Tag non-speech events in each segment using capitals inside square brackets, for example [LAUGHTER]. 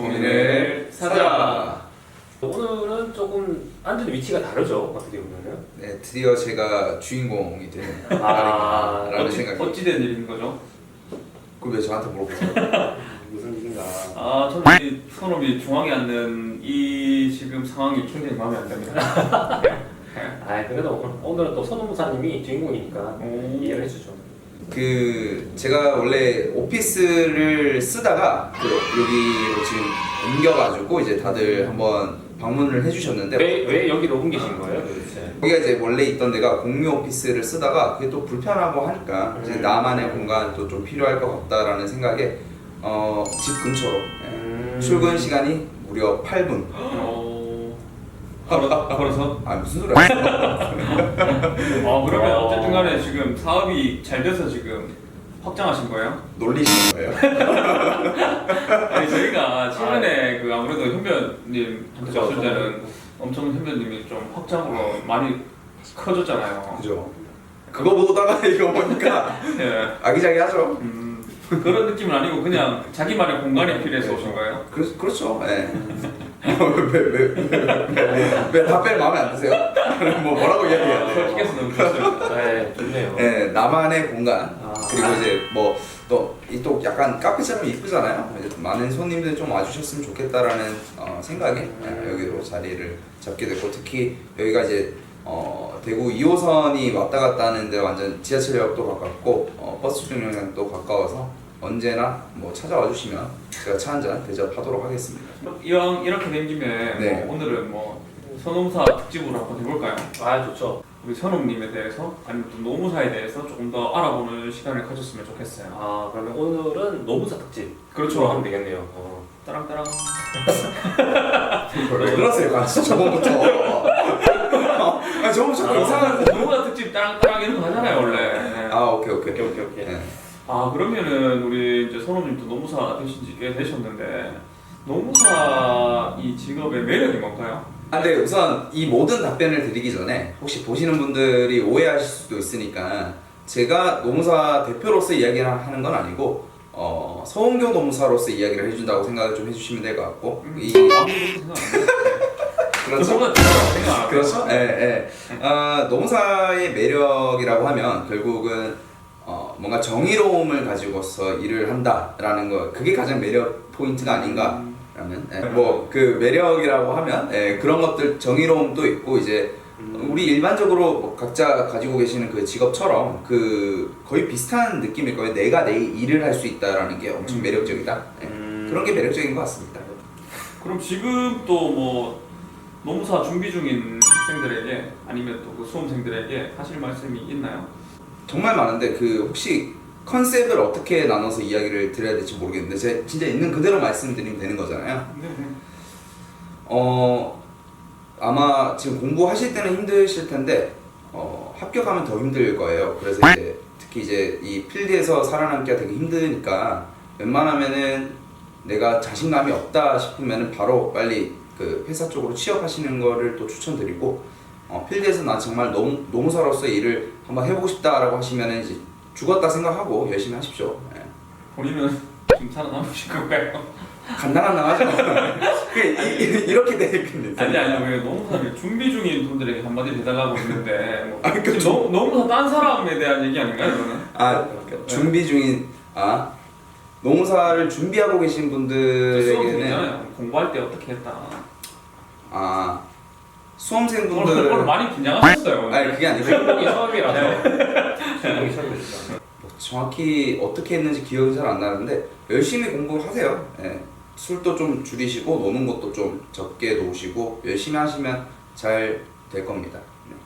고민을 사자. 오늘은 조금 앉은 위치가 다르죠 어떻게 보면은 네, 드디어 제가 주인공이 되는 아, 날이라는 어찌, 생각이. 어찌된 일인 거죠? 그걸 왜 저한테 물어보세요? [LAUGHS] 무슨 일인가 아, 저는 이 선업이 중앙에 앉는 이 지금 상황이 굉장히 마음에 안 듭니다. [LAUGHS] 아 그래도 오늘은 또 손무사님이 주인공이니까 오. 이해를 해주죠 그 제가 원래 오피스를 쓰다가 그 여기로 지금 옮겨가지고 이제 다들 한번 방문을 해주셨는데 왜, 왜 여기로 옮기신 거예요 도대체 여기가 이제 원래 있던 데가 공유 오피스를 쓰다가 그게 또 불편하고 하니까 이제 음. 나만의 공간도 좀 필요할 것 같다라는 생각에 어, 집 근처로 예. 음. 출근 시간이 무려 8분. 어... 걸어, 걸어서? 아 무슨 소리야? [LAUGHS] 어, 그러면 어. 어쨌든 간에 지금 사업이 잘 돼서 지금 확장하신 거예요? 놀리시는 거예요? [LAUGHS] 아니, 저희가 최근에 그 아무래도 현변님 한테 그죠, 봤을 때는 엄청 현변님이 좀 확장으로 많이 커졌잖아요. 그죠. 그거 보다가 [LAUGHS] 이거 보니까 예. 아기자기하죠. 음, 그런 느낌은 아니고 그냥 자기만의 공간이 필요해서 오신 거예요? 그, 그렇죠. 예. 왜왜왜 답변 마음에 안 드세요? 뭐 뭐라고 이야기해야 돼요? 솔직해서 너무. 네 좋네요 예, 나만의 공간 아. 그리고 이제 뭐 뭐또이 또 약간 카페처럼 이쁘잖아요. 많은 손님들 좀 와주셨으면 좋겠다라는 어, 생각에 예, 여기로 자리를 잡게 됐고 특히 여기가 이제 어, 대구 2호선이 왔다 갔다 하는데 완전 지하철역도 가깝고 어, 버스 중량도 가까워서 언제나 뭐 찾아와 주시면 제가 차 한 잔 대접하도록 하겠습니다. 이왕 이렇게 된 김에 네. 뭐 오늘은 뭐 선호무사 특집으로 한번 해볼까요? 아 좋죠 우리 선호님에 대해서 아니면 또 노무사에 대해서 조금 더 알아보는 시간을 가졌으면 좋겠어요. 아 그러면 오늘은 노무사 특집 그렇죠. 하면 되겠네요 어. 따랑따랑. 왜 그러세요? 아, 진짜 저번부터. 아, 저번부터 아, 이상한. 노무사 특집 따랑따랑 이런 거 하잖아요 원래. 네. 아, 오케이, 오케이. 오케이 오케이 오케이 예. 아 그러면은 우리 이제 선호님도 노무사 되신 지 꽤 되셨는데 노무사 이 직업의 매력이 뭔가요? 아, 근데 우선 이 모든 답변을 드리기 전에 혹시 보시는 분들이 오해하실 수도 있으니까 제가 노무사 대표로서 이야기를 하는 건 아니고 어, 서운교 노무사로서 이야기를 해준다고 생각을 좀 해주시면 될 것 같고 이 아무도 생각 안 해요. [LAUGHS] 그렇죠. 저보다 생각 안 해요. 그렇죠. 예, 예. 아, 노무사의 매력이라고 하면 결국은 어, 뭔가 정의로움을 가지고서 일을 한다라는 거 그게 가장 매력 포인트가 아닌가. 라는 예, 뭐그 매력이라고 하면 예, 그런 것들 정의로움도 있고 이제 우리 일반적으로 뭐 각자 가지고 계시는 그 직업처럼 그 거의 비슷한 느낌일 거예요. 내가 내 일을 할 수 있다라는 게 엄청 음. 매력적이다. 예, 음. 그런 게 매력적인 것 같습니다. 그럼 지금 또뭐 노무사 준비 중인 학생들에게 아니면 또 그 수험생들에게 하실 말씀이 있나요? 정말 많은데 그 혹시 컨셉을 어떻게 나눠서 이야기를 드려야 될지 모르겠는데 제가 진짜 있는 그대로 말씀드리면 되는 거잖아요. 네, 네. 어 아마 지금 공부하실 때는 힘드실 텐데 어, 합격하면 더 힘들 거예요. 그래서 이제 특히 이제 이 필드에서 살아남기가 되게 힘드니까 웬만하면은 내가 자신감이 없다 싶으면은 바로 빨리 그 회사 쪽으로 취업하시는 거를 또 추천드리고 어, 필드에서 난 정말 노무, 노무사로서의 일을 한번 해보고 싶다라고 하시면은 이제 죽었다 생각하고 열심히 하십시오. 예. 본인은 좀 살아남으실 건가요? [LAUGHS] 그 이- 이렇게 되겠는데. 아니 아니 왜 노무사를 준비 중인 분들에게 한마디 해달라고 했는데 뭐 아, 그 지금 노, 노무사 딴 사람에 대한 얘기 아닌가요 이거는? 아 준비 중인 아 노무사를 준비하고 계신 분들에게는 공부할 때 어떻게 했다 아 수험생분들 오늘 많이 긴장하셨어요 아니 그게 아니고 주인공이 처음이라서 주인공이 [LAUGHS] 처음이니까 뭐 정확히 어떻게 했는지 기억이 잘 안 나는데 열심히 공부하세요. 예. 술도 좀 줄이시고 노는 것도 좀 적게 놓으시고 열심히 하시면 잘 될 겁니다.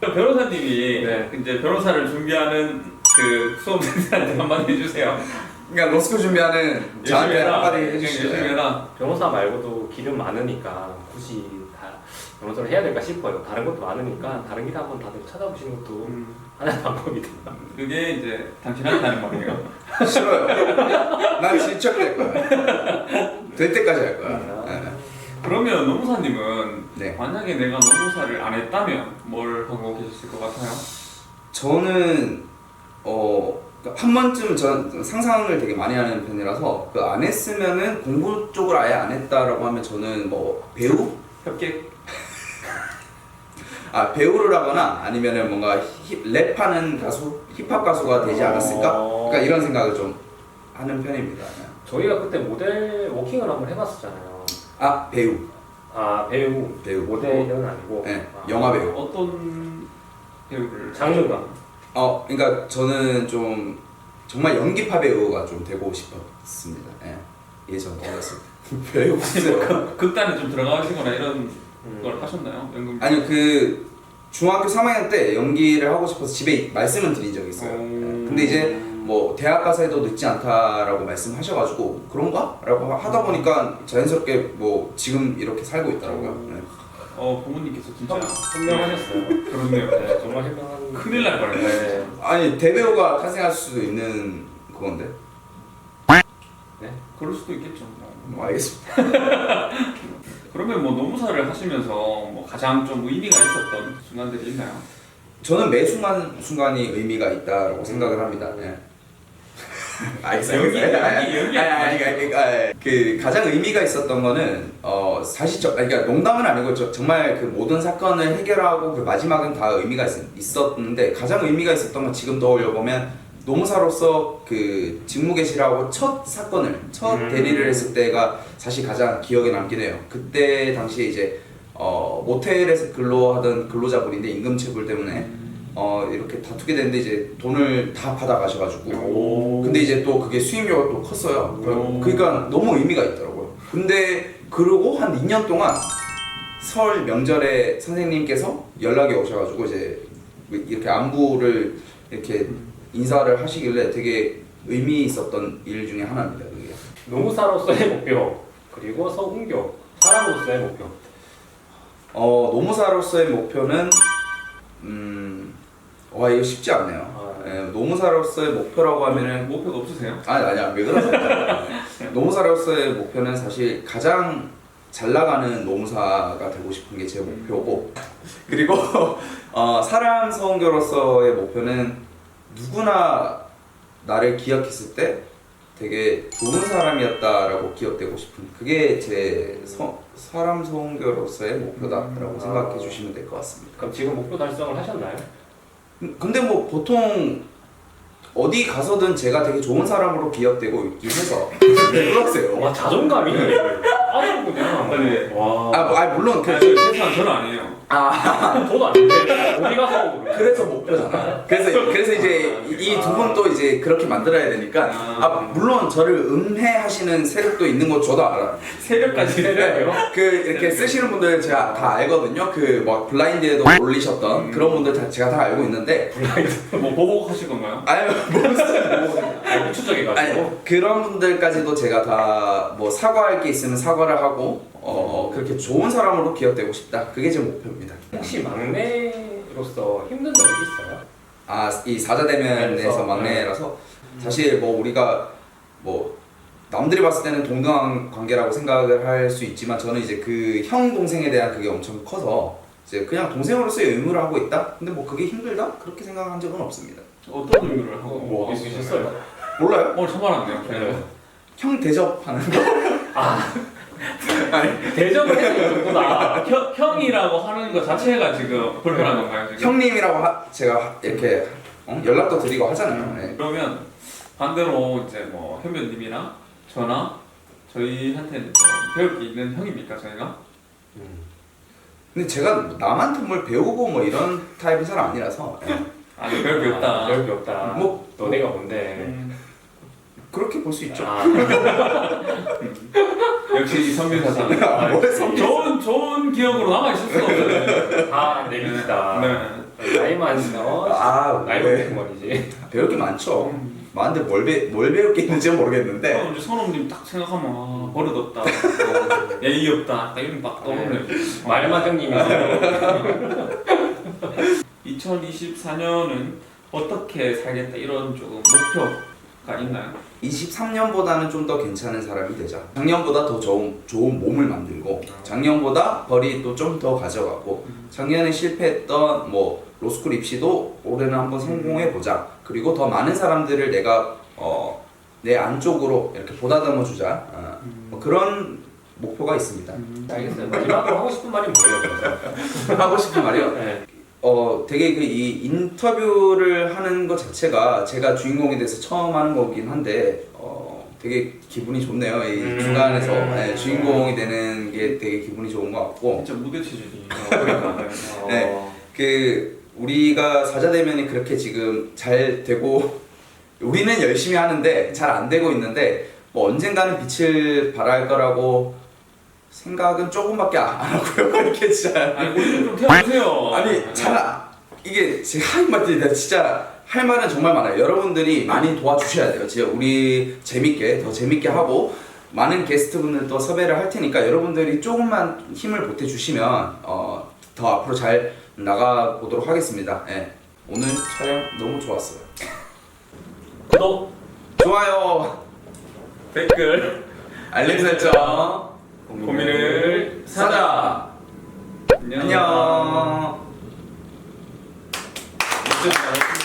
네. 변호사님이 네. 이제 변호사를 준비하는 그 수험생들한테 [LAUGHS] 한마디 해주세요 그러니까 로스쿨 준비하는 저한테 해라. 한마디 그냥 해주시죠. 열심히 해라 변호사 말고도 길은 많으니까 굳이 다 변호사를 해야 될까 싶어요 다른 것도 많으니까 다른 길 한번 다들 찾아보시는 것도 음, 하나의 방법이다 그게 이제 당신한테 하는 말이에요 [LAUGHS] 싫어요. 난 질척될 거야. 될 때까지 할 거야. 예. 그러면 노무사님은 네. 만약에 내가 노무사를 안 했다면 뭘 하고 계셨을 것 같아요? 저는 어 그러니까 한 번쯤 전 상상을 되게 많이 하는 편이라서 그 안 했으면은 공부 쪽을 아예 안 했다라고 하면 저는 뭐 배우 협객 [LAUGHS] 아 배우를 하거나 아니면은 뭔가 힙, 랩하는 가수 힙합 가수가 되지 않았을까? 어. 그러니까 이런 생각을 좀 하는 편입니다. 저희가 그때 모델 워킹을 한번 해봤었잖아요. 아 배우 아 배우 배우 모델은 아니고 네, 아, 영화 배우. 어떤 배우를 장르가 어, 그러니까 저는 좀 정말 연기파 배우가 좀 되고 싶었습니다. 예. 어렸을 때 배우 없어요. 극단에 좀 들어가시거나 이런 음. 걸 하셨나요? 연극 아니요 그 중학교 3학년 때 연기를 하고 싶어서 집에 말씀은 드린 적이 있어요. 음. 예. 근데 이제 뭐 대학 가서 해도 늦지 않다라고 말씀하셔가지고 그런가?라고 하다 보니까 자연스럽게 뭐 지금 이렇게 살고 있더라고요. 네. 어 부모님께서 진짜 현명하셨어요. 그렇네요. 네, 정말 현명한. 큰일 날 뻔했네. 네. 아니 대배우가 탄생할 수도 있는 그건데. 그럴 수도 있겠죠. 뭐 알겠습니다. [LAUGHS] 그러면 뭐 노무사를 하시면서 뭐 가장 좀 의미가 있었던 순간들이 있나요? 저는 매 순간 순간이 의미가 있다라고 생각을 합니다. 예. 알겠어요. 알겠어요. 연기, 연기. 아니, 아니, 아니, 아니, 아니, 그 가장 의미가 있었던 거는 어 사실 저 아니, 그러니까 농담은 아니고 저, 정말 그 모든 사건을 해결하고 그 마지막은 다 의미가 있, 있었는데 가장 의미가 있었던 건 지금 떠올려 보면 노무사로서 그 직무개시라고 첫 사건을 첫 음. 대리를 했을 때가 사실 가장 기억에 남긴 해요. 그때 당시에 이제 어 모텔에서 근로하던 근로자분인데 임금 체불 때문에 어 이렇게 다투게 됐는데 이제 돈을 다 받아 가셔가지고 오. 근데 이제 또 그게 수임료가 또 컸어요. 오. 그러니까 너무 의미가 있더라고요. 근데 그러고 한 2년 동안 설 명절에 선생님께서 연락이 오셔가지고 이제 이렇게 안부를 이렇게 인사를 하시길래 되게 의미 있었던 일 중에 하나입니다. 그게. 노무사로서의 목표 그리고 서훈교 사람으로서의 목표. 어 노무사로서의 목표는 음, 와 이거 쉽지 않네요. 아, 예, 노무사로서의 목표라고 하면은 목표가 없으세요? 아니 아니야 왜 그러세요? [LAUGHS] 노무사로서의 목표는 사실 가장 잘 나가는 노무사가 되고 싶은 게 제 목표고 그리고 [LAUGHS] 어, 사람 서원교로서의 목표는 누구나 나를 기억했을 때 되게 좋은 사람이었다라고 기억되고 싶은 그게 제 서, 사람 서원교로서의 목표다라고 음, 생각해 아. 주시면 될 것 같습니다. 그럼 지금 목표 달성을 하셨나요? 음, 근데 뭐 보통 어디 가서든 제가 되게 좋은 사람으로 기억되고 있긴 해서 왜 그러세요? 와 자존감이 아주 그냥. 네. 와. 아, 뭐, 아 물론 그, 아니 세상 저는 아니에요. 아 [LAUGHS] 저도 아닌데 어디 가서 그래서 목표잖아. 그래서 그래서 이제 [LAUGHS] 이 두분또 이제 그렇게 만들어야 되니까 아 물론 저를 음해하시는 세력도 있는 거 저도 알아. 세력까지 세력이요? 그 이렇게 쓰시는 분들 제가 다 알거든요. 그뭐 블라인드에도 올리셨던 음. 그런 분들 다 제가 다 알고 있는데 뭐 보복하실 건가요? 아니 뭐 아, 추적해가지고. 아니 그런 분들까지도 제가 다 뭐 사과할 게 있으면 사과를 하고 어 그렇게 좋은 사람으로 기억되고 싶다. 그게 제 목표입니다. 혹시 막내로서 힘든 점이 있어요? 아 이 사자대면에서 그래서, 막내라서 사실 뭐 우리가 뭐 남들이 봤을 때는 동등한 관계라고 생각을 할 수 있지만 저는 이제 그 형 동생에 대한 그게 엄청 커서 이제 그냥 동생으로서의 의무를 하고 있다. 근데 뭐 그게 힘들다 그렇게 생각한 적은 없습니다. 어떤 의미를 하고 뭐 어디 계셨어요? 몰라요? 오늘 처음 알았네요. 네. 형 대접하는 거. 아 대접을 해주는 정도다. 형, 형이라고 하는 것 자체가 지금 불편한 건가요 지금? 형님이라고 하, 제가 이렇게 어? 연락도 드리고 하잖아요. 네. 그러면 반대로 이제 뭐 현변님이나 저나 저희한테는 좀 배울 게 있는 형입니까 저희가? 근데 제가 남한테 뭘 배우고 뭐 이런 타입의 사람 아니라서 예. 아니 배울 게 없다. 배울 게 없다. 뭐 너네가 뭔데? 음, 그렇게 볼 수 있죠. 아, [LAUGHS] 역시 이 선민 사상. 아, 뭐래, 선민 좋은 좋은 기억으로 남아 있을 수가 없어요. 다 내립시다. 네. 나이만 어, 아, 나이 네. 먹는 머리지. 배울 게 많죠. 많은데 뭘, 배, 뭘 배울 게 있는지 모르겠는데 어, 이제 선호님 딱 생각하면 아, 버릇없다, [LAUGHS] 예의 없다, 딱 이런 막 떠오르네요. 말만 형님이 2024년은 어떻게 살겠다 이런 조금 목표가 있나요? 23년보다는 좀 더 괜찮은 사람이 되자. 작년보다 더 좋은, 좋은 몸을 만들고 작년보다 벌이 또 좀 더 가져가고 작년에 실패했던 뭐 로스쿨 입시도 올해는 한번 성공해 보자. 그리고 더 많은 사람들을 내가 어, 내 안쪽으로 이렇게 보다듬어 주자 어, 뭐 그런 목표가 있습니다. 네, 알겠어요. 마지막으로 하고 싶은 말이 뭐예요? 그래서? [LAUGHS] 하고 싶은 말이요. 네. 어 되게 그 이 인터뷰를 하는 것 자체가 제가 주인공이 돼서 처음 하는 거긴 한데 어 되게 기분이 좋네요. 이 음. 중간에서 네, 주인공이 되는 게 되게 기분이 좋은 것 같고 진짜 무대 체질이. 그러니까. 네. 네. 어, 그 우리가 사자대면이 그렇게 지금 잘 되고 우리는 열심히 하는데 잘 안 되고 있는데 뭐 언젠가는 빛을 발할 거라고 생각은 조금밖에 안 하고요. [LAUGHS] 이렇게 진짜 아니 우리 좀 태워주세요. 아니 잘 아- 이게 제가 하인 말들이 진짜 할 말은 정말 많아요. 여러분들이 많이 도와주셔야 돼요. 진짜 우리 재밌게 더 재밌게 하고 많은 게스트분들도 섭외를 할 테니까 여러분들이 조금만 힘을 보태 주시면 어, 더 앞으로 잘 나가 보도록 하겠습니다. 예. 오늘 촬영 너무 좋았어요. 구독, 좋아요, 댓글, 알림 설정, 고민을 사자. 안녕. 잘했다.